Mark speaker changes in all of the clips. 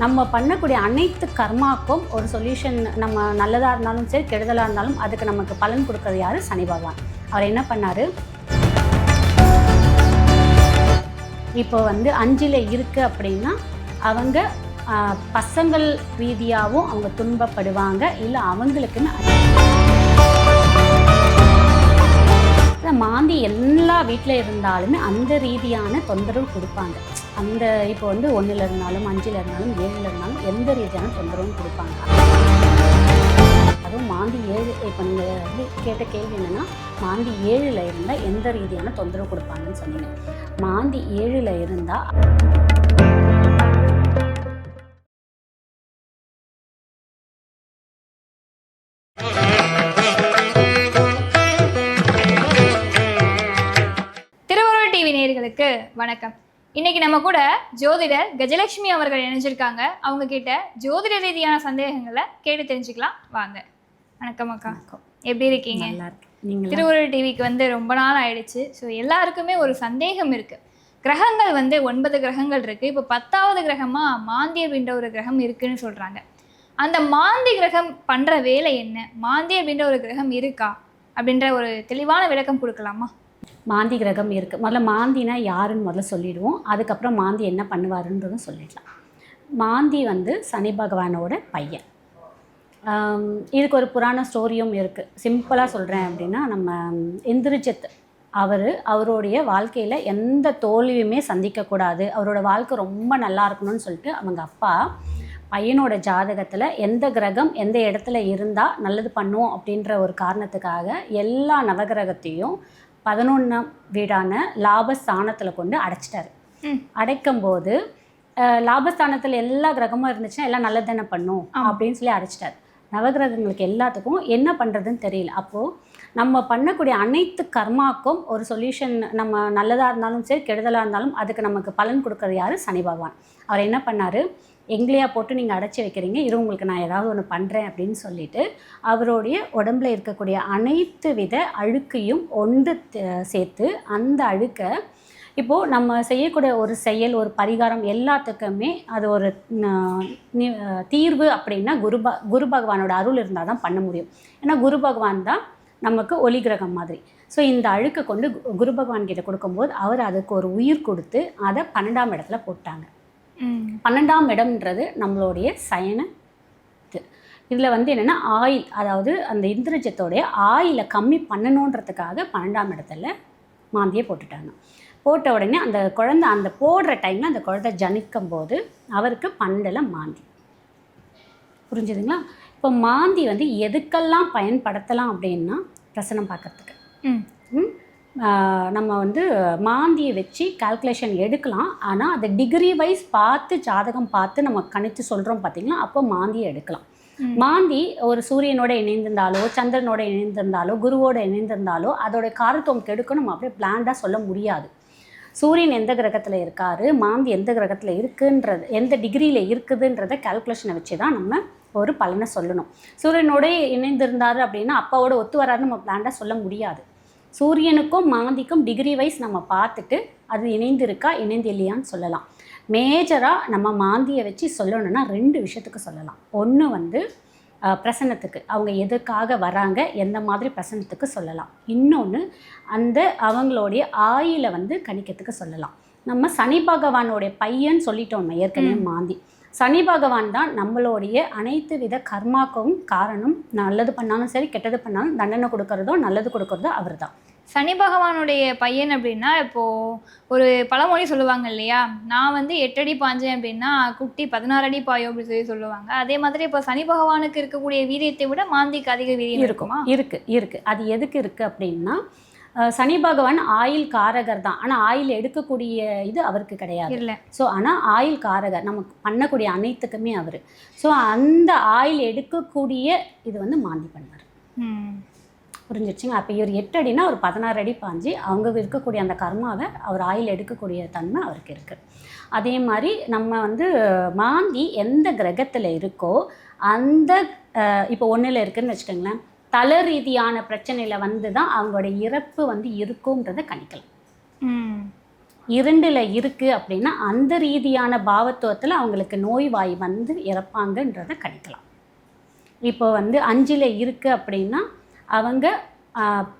Speaker 1: நம்ம பண்ணக்கூடிய அனைத்து கர்மாக்கும் ஒரு சொல்யூஷன் நம்ம நல்லதாக இருந்தாலும் சரி கெடுதலாக இருந்தாலும் அதுக்கு நமக்கு பலன் கொடுக்கறது யார்? சனி பகவான். அவர் என்ன பண்ணாரு? இப்போ வந்து அஞ்சில் இருக்குது அப்படின்னா அவங்க பசங்கள் ரீதியாகவும் அவங்க துன்பப்படுவாங்க இல்லை அவங்களுக்குன்னு மாந்தி எல்லா வீட்டில் இருந்தாலுமே அந்த ரீதியான தொந்தரவு கொடுப்பாங்க. அந்த இப்போ வந்து ஒன்றில் இருந்தாலும் அஞ்சில் இருந்தாலும் ஏழில் இருந்தாலும் எந்த ரீதியான தொந்தரவும் கொடுப்பாங்க. அதுவும் மாந்தி ஏழு இப்போ நீங்கள் வந்து கேட்ட கேள்வி என்னென்னா மாந்தி ஏழில் இருந்தால் எந்த ரீதியான தொந்தரவு கொடுப்பாங்கன்னு சொன்னீங்க. மாந்தி ஏழில் இருந்தால்
Speaker 2: திருவருள் டிவி நேயர்களுக்கு வணக்கம். இன்னைக்கு நம்ம கூட ஜோதிடர் கஜலட்சுமி அவர்கள் இணைஞ்சிருக்காங்க. அவங்க கிட்ட ஜோதிட ரீதியான சந்தேகங்களை கேட்டு தெரிஞ்சுக்கலாம். வாங்க. வணக்கம் அக்கா. எப்படி இருக்கீங்க? திருவருள் டிவிக்கு வந்து ரொம்ப நாள் ஆயிடுச்சு. ஸோ எல்லாருக்குமே ஒரு சந்தேகம் இருக்கு. கிரகங்கள் வந்து ஒன்பது கிரகங்கள் இருக்கு. இப்போ பத்தாவது கிரகமா மாந்தி அப்படின்ற ஒரு கிரகம் இருக்குன்னு சொல்றாங்க. அந்த மாந்தி கிரகம் பண்ற வேலை என்ன? மாந்தி அப்படின்ற ஒரு கிரகம் இருக்கா? அப்படின்ற ஒரு தெளிவான விளக்கம் கொடுக்கலாமா?
Speaker 1: மாந்தி கிரகம் இருக்குது முதல்ல மாந்தினா யாருன்னு முதல்ல சொல்லிடுவோம். அதுக்கப்புறம் மாந்தி என்ன பண்ணுவாருன்றதும் சொல்லிடலாம். மாந்தி வந்து சனி பகவானோட பையன். இதுக்கு ஒரு புராண ஸ்டோரியும் இருக்குது சிம்பிளாக சொல்கிறேன் அப்படின்னா நம்ம இந்திரஜித் அவர் அவருடைய வாழ்க்கையில் எந்த தோல்வியுமே சந்திக்கக்கூடாது. அவரோட வாழ்க்கை ரொம்ப நல்லா இருக்கணும்னு சொல்லிட்டு அவங்க அப்பா பையனோட ஜாதகத்தில் எந்த கிரகம் எந்த இடத்துல இருந்தால் நல்லது பண்ணும் அப்படின்ற ஒரு காரணத்துக்காக எல்லா நவகிரகத்தையும் பதினொன்றாம் வீடான லாபஸ்தானத்தில் கொண்டு அடைச்சிட்டாரு
Speaker 2: ம்.
Speaker 1: அடைக்கும்போது அஹ், லாபஸ்தானத்தில் எல்லா கிரகமும் இருந்துச்சுன்னா எல்லாம் நல்லது தானே பண்ணும். அப்படின்னு சொல்லி அடைச்சிட்டாரு நவகிரகங்களுக்கு எல்லாத்துக்கும் என்ன பண்ணுறதுன்னு தெரியல அப்போது நம்ம பண்ணக்கூடிய அனைத்து கர்மாக்கும் ஒரு சொல்யூஷன் நம்ம நல்லதாக இருந்தாலும் சரி கெடுதலாக இருந்தாலும் அதுக்கு நமக்கு பலன் கொடுக்குறது யாரு? சனி பகவான். அவர் என்ன பண்ணார்? எங்களையா போட்டு நீங்கள் அடைச்சி வைக்கிறீங்க. இரு உங்களுக்கு நான் ஏதாவது ஒன்று பண்ணுறேன் அப்படின்னு சொல்லிட்டு அவருடைய உடம்புல இருக்கக்கூடிய அனைத்து வித அழுக்கையும் ஒன்று சேர்த்து அந்த அழுக்கை இப்போது நம்ம செய்யக்கூடிய ஒரு செயல் ஒரு பரிகாரம் எல்லாத்துக்குமே அது ஒரு தீர்வு அப்படின்னா குரு குரு பகவானோட அருள் இருந்தால் தான் பண்ண முடியும். ஏன்னா குரு பகவான் தான் நமக்கு ஒளி கிரகம் மாதிரி. ஸோ இந்த அழுக்கை கொண்டு குரு பகவான் கிட்ட கொடுக்கும்போது அவர் அதுக்கு ஒரு உயிர் கொடுத்து அதை பன்னெண்டாம் இடத்துல போட்டாங்க. பன்னெண்டாம் இடம்ன்றது நம்மளுடைய சயன இது. இதில் வந்து என்னென்னா ஆயில் அதாவது அந்த இந்திரஜத்தோடைய ஆயிலை கம்மி பண்ணணுன்றதுக்காக பன்னெண்டாம் இடத்துல மாந்தியை போட்டுட்டாங்க. போட்ட உடனே அந்த குழந்தை அந்த போடுற டைமில் அந்த குழந்தை ஜனிக்கும் போது அவருக்கு பன்னெண்டில் மாந்தி. புரிஞ்சுதுங்களா? இப்போ மாந்தி வந்து எதுக்கெல்லாம் பயன்படுத்தலாம் அப்படின்னா பிரசனம் பார்க்கறதுக்கு. நம்ம வந்து மாந்தியை வச்சு கால்குலேஷன் எடுக்கலாம். ஆனால் அதை டிகிரி வைஸ் பார்த்து ஜாதகம் பார்த்து நம்ம கணித்து சொல்கிறோம் பார்த்தீங்களா? அப்போ மாந்தியை எடுக்கலாம். மாந்தி ஒரு சூரியனோட இணைந்திருந்தாலோ சந்திரனோட இணைந்திருந்தாலோ குருவோட இணைந்திருந்தாலோ அதோட காரத்துவம் கெடுக்க நம்ம அப்படியே பிளான்டாக சொல்ல முடியாது. சூரியன் எந்த கிரகத்தில் இருக்காரு? மாந்தி எந்த கிரகத்தில் இருக்குன்றது எந்த டிகிரியில் இருக்குதுன்றதை கால்குலேஷனை வச்சு தான் நம்ம ஒரு பலனை சொல்லணும். சூரியனோட இணைந்திருந்தாரு அப்படின்னா அப்பாவோட ஒத்து வராதுன்னு நம்ம பிளான்டாக சொல்ல முடியாது. சூரியனுக்கும் மாந்திக்கும் டிகிரி வைஸ் நம்ம பார்த்துட்டு அது இணைந்து இருக்கா இணைந்து இல்லையான்னு சொல்லலாம் மேஜராக நம்ம மாந்தியை வச்சு சொல்லணும்னா ரெண்டு விஷயத்துக்கு சொல்லலாம். ஒன்று வந்து அஹ், பிரசன்னத்துக்கு. அவங்க எதுக்காக வராங்க எந்த மாதிரி பிரசன்னத்துக்கு சொல்லலாம். இன்னொன்று அந்த அவங்களுடைய ஆயில வந்து கணிக்கிறதுக்கு சொல்லலாம். நம்ம சனி பகவானுடைய பையன் சொல்லிட்டோம் ஏற்கனவே மாந்தி. சனி பகவான் தான் நம்மளுடைய அனைத்து வித கர்மாக்கும் காரணம். நல்லது பண்ணாலும் சரி கெட்டது பண்ணாலும் தண்டனை கொடுக்கறதோ நல்லது கொடுக்கறதோ அவர் தான்
Speaker 2: சனி பகவானுடைய பையன் அப்படின்னா இப்போ ஒரு பழமொழி சொல்லுவாங்க இல்லையா? நான் வந்து எட்டு அடி பாஞ்சேன் அப்படின்னா குட்டி பதினாறு அடி பாயும் அப்படின்னு சொல்லி சொல்லுவாங்க. அதே மாதிரி இப்போ சனி பகவானுக்கு இருக்கக்கூடிய வீரியத்தை விட மாந்திக்கு அதிக வீரியம் இருக்குமா?
Speaker 1: இருக்கு இருக்கு. அது எதுக்கு இருக்கு அப்படின்னா சனி பகவான் ஆயில் காரகர் தான். ஆனால் ஆயில் எடுக்கக்கூடிய இது அவருக்கு கிடையாது.
Speaker 2: இல்ல.
Speaker 1: ஸோ ஆனால் ஆயில் காரகர் நமக்கு பண்ணக்கூடிய அனைத்துக்குமே அவர். ஸோ அந்த ஆயில் எடுக்கக்கூடிய இது வந்து மாந்தி பண்ணுவார்
Speaker 2: ம்.
Speaker 1: புரிஞ்சிருச்சுங்க அப்போ இவர் எட்டு அடினா ஒரு பதினாறு அடி பாஞ்சு அவங்க இருக்கக்கூடிய அந்த கர்மாவை அவர் ஆயில் எடுக்கக்கூடிய தன்மை அவருக்கு இருக்குது அதே மாதிரி நம்ம வந்து மாந்தி எந்த கிரகத்தில் இருக்கோ அந்த இப்போ ஒன்றில் இருக்குன்னு வச்சுக்கோங்களேன். தலை ரீதியான பிரச்சனையில் வந்து தான் அவங்களோட இறப்பு வந்து இருக்குன்றதை கணிக்கலாம். இரண்டில் இருக்குது அப்படின்னா அந்த ரீதியான பாவத்துவத்தில் அவங்களுக்கு நோய்வாய் வந்து இறப்பாங்கன்றதை கணிக்கலாம். இப்போ வந்து அஞ்சில் இருக்குது அப்படின்னா அவங்க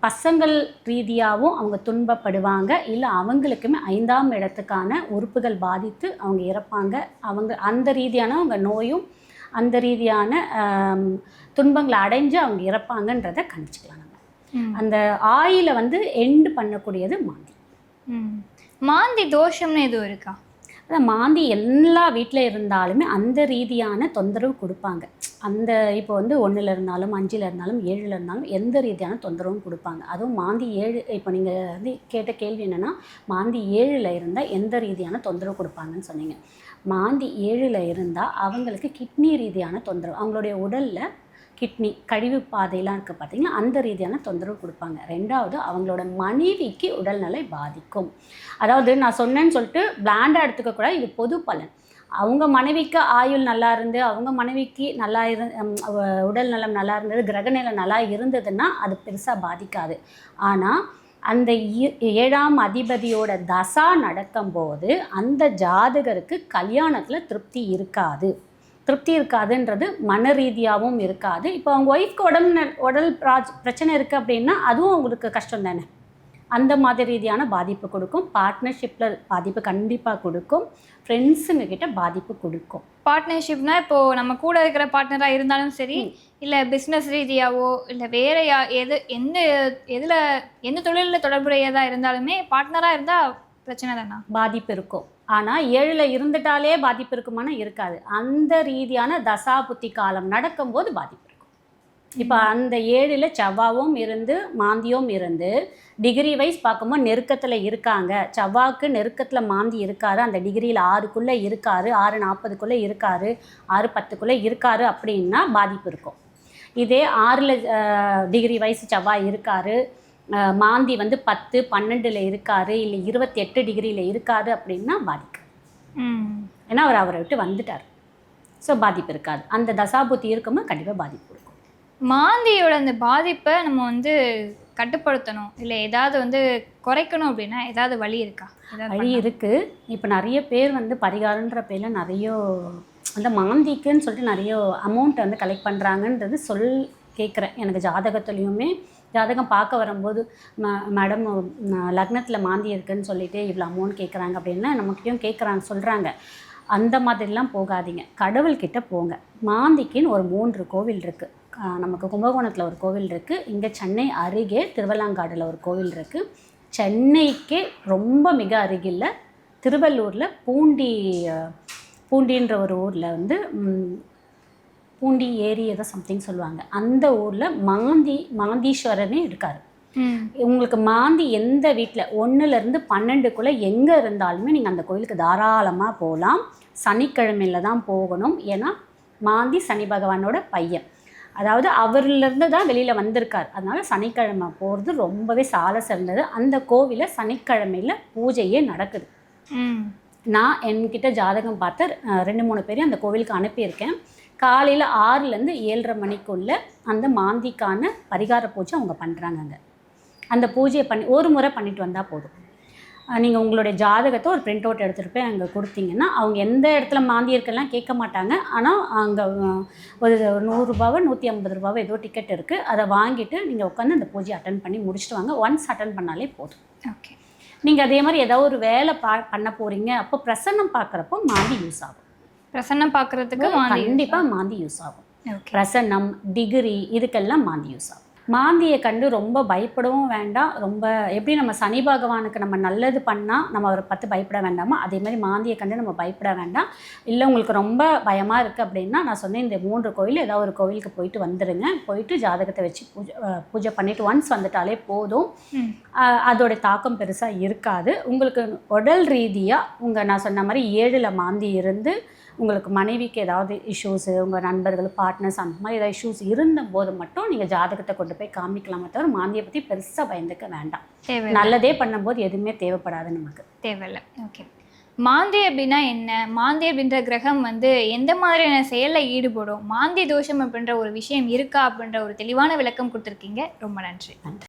Speaker 1: பசங்கள் ரீதியாகவும் அவங்க துன்பப்படுவாங்க இல்லை அவங்களுக்குமே ஐந்தாம் இடத்துக்கான உறுப்புகள் பாதித்து அவங்க இறப்பாங்க. அவங்க அந்த ரீதியான அவங்க நோயும் அந்த ரீதியான துன்பங்களை அடைஞ்சு அவங்க இறப்பாங்கன்றதை கணிச்சுக்கலாம் நம்ம. அந்த ஆயில வந்து எண்டு பண்ணக்கூடியது மாந்தி.
Speaker 2: மாந்தி தோஷம்னு எதுவும் இருக்கா?
Speaker 1: அதான் மாந்தி எல்லா வீட்டில் இருந்தாலுமே அந்த ரீதியான தொந்தரவு கொடுப்பாங்க. அந்த இப்போ வந்து ஒன்றில் இருந்தாலும் அஞ்சில் இருந்தாலும் ஏழில் இருந்தாலும் எந்த ரீதியான தொந்தரவும் கொடுப்பாங்க. அதுவும் மாந்தி ஏழு இப்போ நீங்கள் வந்து கேட்ட கேள்வி என்னென்னா மாந்தி ஏழில் இருந்தால் எந்த ரீதியான தொந்தரவு கொடுப்பாங்கன்னு சொன்னீங்க. மாந்தி ஏழில் இருந்தால் அவங்களுக்கு கிட்னி ரீதியான தொந்தரவு. அவங்களுடைய உடலில் கிட்னி கழிவு பாதையெல்லாம் இருக்குது பார்த்திங்கன்னா அந்த ரீதியான தொந்தரவு கொடுப்பாங்க. ரெண்டாவது அவங்களோட மனைவிக்கு உடல்நிலை பாதிக்கும். அதாவது நான் சொன்னேன்னு சொல்லிட்டு பிளாண்டாக எடுத்துக்கக்கூடாது இது பொது பலன். அவங்க மனைவிக்கு ஆயுள் நல்லா இருந்து அவங்க மனைவிக்கு நல்லா இரு உடல் நலம் நல்லா இருந்தது கிரகநிலை நல்லா இருந்ததுன்னா அது பெருசாக பாதிக்காது. ஆனால் அந்த ஏழாம் அதிபதியோட தசா நடக்கும்போது அந்த ஜாதகருக்கு கல்யாணத்தில் திருப்தி இருக்காது. திருப்தி இருக்காதுன்றது மன ரீதியாகவும் இருக்காது. இப்போ அவங்க ஒய்ஃப்க்கு உடல் ந- உடல் பிராச் பிரச்சனை இருக்குது அப்படின்னா அதுவும் அவங்களுக்கு கஷ்டம் தானே. அந்த மாதிரி ரீதியான பாதிப்பு கொடுக்கும். பார்ட்னர்ஷிப்பில் பாதிப்பு கண்டிப்பாக கொடுக்கும். ஃப்ரெண்ட்ஸுங்க கிட்ட பாதிப்பு கொடுக்கும்.
Speaker 2: பார்ட்னர்ஷிப்னா இப்போ நம்ம கூட இருக்கிற பார்ட்னரா இருந்தாலும் சரி இல்ல பிசினஸ் ரீதியாவோ இல்ல வேற யா எது எந்த எதுல எந்த தொழிலில் தொடர்புடையதா இருந்தாலுமே பார்ட்னரா இருந்தா பிரச்சனை தானா?
Speaker 1: பாதிப்பு இருக்கும். ஆனால் ஏழில் இருந்துட்டாலே பாதிப்பு இருக்குமானா இருக்காது. அந்த ரீதியான தசா புத்தி காலம் நடக்கும்போது பாதிப்பு இருக்கும். இப்போ அந்த ஏழில் செவ்வாவும் இருந்து மாந்தியும் இருந்து டிகிரி வைஸ் பார்க்கும்போது நெருக்கத்தில் இருக்காங்க. செவ்வாவுக்கு நெருக்கத்தில் மாந்தி இருக்காரு. அந்த டிகிரியில் ஆறுக்குள்ளே இருக்காரு. ஆறு நாற்பதுக்குள்ளே இருக்காரு. ஆறு பத்துக்குள்ளே இருக்காரு அப்படின்னா பாதிப்பு இருக்கும். இதே ஆறில் டிகிரி வயசு செவ்வாய் இருக்காரு. மாந்தி வந்து பத்து பன்னெண்டில் இருக்காரு. இல்லை இருபத்தி எட்டு டிகிரியில் இருக்காரு அப்படின்னா பாதிக்கும்
Speaker 2: ம்.
Speaker 1: ஏன்னா அவர் அவரை விட்டு வந்துட்டார். ஸோ பாதிப்பு இருக்காது. அந்த தசாபுத்தி இருக்கும்போது கண்டிப்பாக பாதிப்பு இருக்கும்.
Speaker 2: மாந்தியோட அந்த பாதிப்பை நம்ம வந்து கட்டுப்படுத்தணும். இல்லை ஏதாவது வந்து குறைக்கணும் அப்படின்னா ஏதாவது வழி இருக்கா?
Speaker 1: வழி இருக்குது இப்போ நிறைய பேர் வந்து பரிகாரன்ற பேரில் நிறைய அந்த மாந்திக்குன்னு சொல்லிட்டு நிறைய அமௌண்ட் வந்து கலெக்ட் பண்ணுறாங்கன்றது சொல் கேட்குறேன். எனக்கு ஜாதகத்துலேயுமே ஜாதகம் பார்க்க வரும்போது ம மேடம் லக்னத்தில் மாந்தி இருக்குன்னு சொல்லிட்டு இவ்வளோ அமௌண்ட் கேட்குறாங்க அப்படின்னா நமக்கிட்டையும் கேட்குறாங்க சொல்கிறாங்க அந்த மாதிரிலாம் போகாதீங்க. கடவுள்கிட்ட போங்க. மாந்திக்குன்னு ஒரு மூன்று கோவில் இருக்குது நமக்கு கும்பகோணத்தில் ஒரு கோவில் இருக்குது இங்கே சென்னை அருகே திருவல்லாங்காடில் ஒரு கோவில் இருக்குது சென்னைக்கே ரொம்ப மிக அருகில் திருவள்ளூரில் பூண்டி பூண்டின்ற ஒரு ஊரில் வந்து பூண்டி ஏரி ஏதோ சம்திங் சொல்லுவாங்க. அந்த ஊரில் மாந்தி மாந்தீஸ்வரனே இருக்கார். உங்களுக்கு மாந்தி எந்த வீட்டில் ஒன்றுலேருந்து பன்னெண்டுக்குள்ளே எங்கே இருந்தாலுமே நீங்கள் அந்த கோயிலுக்கு தாராளமாக போகலாம் சனிக்கிழமையில தான் போகணும். ஏன்னா மாந்தி சனி பகவானோட பையன். அதாவது அவர்லேருந்து தான் வெளியில் வந்திருக்கார். அதனால சனிக்கிழமை போகிறது ரொம்பவே சால சிறந்தது அந்த கோவிலில் சனிக்கிழமையில் பூஜையே நடக்குது. நான் என்கிட்ட ஜாதகம் பார்த்து ரெண்டு மூணு பேரையும் அந்த கோவிலுக்கு அனுப்பியிருக்கேன். காலையில் ஆறுலேருந்து ஏழரை மணிக்குள்ளே அந்த மாந்திக்கான பரிகார பூஜை அவங்க பண்ணுறாங்க அங்கே அந்த பூஜையை பண்ணி ஒரு முறை பண்ணிட்டு வந்தால் போதும். நீங்கள் உங்களுடைய ஜாதகத்தை ஒரு பிரிண்ட் அவுட் எடுத்துகிட்டு போய் அங்கே கொடுத்தீங்கன்னா அவங்க எந்த இடத்துல மாந்தி இருக்கெல்லாம் கேட்க மாட்டாங்க. ஆனால் அங்கே ஒரு நூறுரூபாவோ நூற்றி ஐம்பது ரூபாவோ ஏதோ டிக்கெட் இருக்குது அதை வாங்கிட்டு நீங்கள் உட்காந்து அந்த பூஜையை அட்டன் பண்ணி முடிச்சுட்டு வாங்க. ஒன்ஸ் அட்டன் பண்ணாலே போதும்.
Speaker 2: ஓகே
Speaker 1: நீங்கள் அதே மாதிரி ஏதோ ஒரு வேலை பா பண்ண போகிறீங்க அப்போ பிரசன்னம் பார்க்குறப்போ மாந்தி யூஸ் ஆகும்.
Speaker 2: பிரசன்னம் பார்க்கறதுக்கு
Speaker 1: கண்டிப்பாக மாந்தி யூஸ் ஆகும். பிரசன்னம் டிகிரி இதுக்கெல்லாம் மாந்தி யூஸ் ஆகும். மாந்தியை கண்டு ரொம்ப பயப்படவும் வேண்டாம். ரொம்ப எப்படி நம்ம சனி பகவானுக்கு நம்ம நல்லது பண்ணால் நம்ம அவரை பார்த்து பயப்பட வேண்டாமோ? அதே மாதிரி மாந்தியை கண்டு நம்ம பயப்பட வேண்டாம். இல்லை உங்களுக்கு ரொம்ப பயமாக இருக்குது அப்படின்னா நான் சொன்னேன் இந்த மூன்று கோயில் ஏதாவது ஒரு கோவிலுக்கு போயிட்டு வந்துடுங்க போயிட்டு ஜாதகத்தை வச்சு பூஜை பூஜை பண்ணிவிட்டு ஒன்ஸ் வந்துட்டாலே போதும்.
Speaker 2: ம்.
Speaker 1: ஆஹ் அதோட தாக்கம் பெருசாக இருக்காது. உங்களுக்கு உடல் ரீதியாக உங்கள் நான் சொன்ன மாதிரி ஏழில் மாந்தி இருந்து உங்களுக்கு மனைவிக்கு ஏதாவது இஷ்யூஸு உங்கள் நண்பர்கள் பார்ட்னர்ஸ் அந்த மாதிரி ஏதாவது இஷ்யூஸ் இருந்தபோது மட்டும் நீங்கள் ஜாதகத்தை கொண்டு போய் காமிக்கலாமே தவிர மாந்தியை பற்றி பெருசாக பயந்துக்க வேண்டாம். நல்லதே பண்ணும்போது எதுவுமே தேவைப்படாது நமக்கு.
Speaker 2: தேவையில்லை. ஓகே மாந்தி அப்படின்னா என்ன? மாந்தி அப்படின்ற கிரகம் வந்து எந்த மாதிரியான செயலில் ஈடுபடும்? மாந்தி தோஷம் அப்படின்ற ஒரு விஷயம் இருக்கா அப்படின்ற ஒரு தெளிவான விளக்கம் கொடுத்துருக்கீங்க. ரொம்ப நன்றி.
Speaker 1: நன்றி.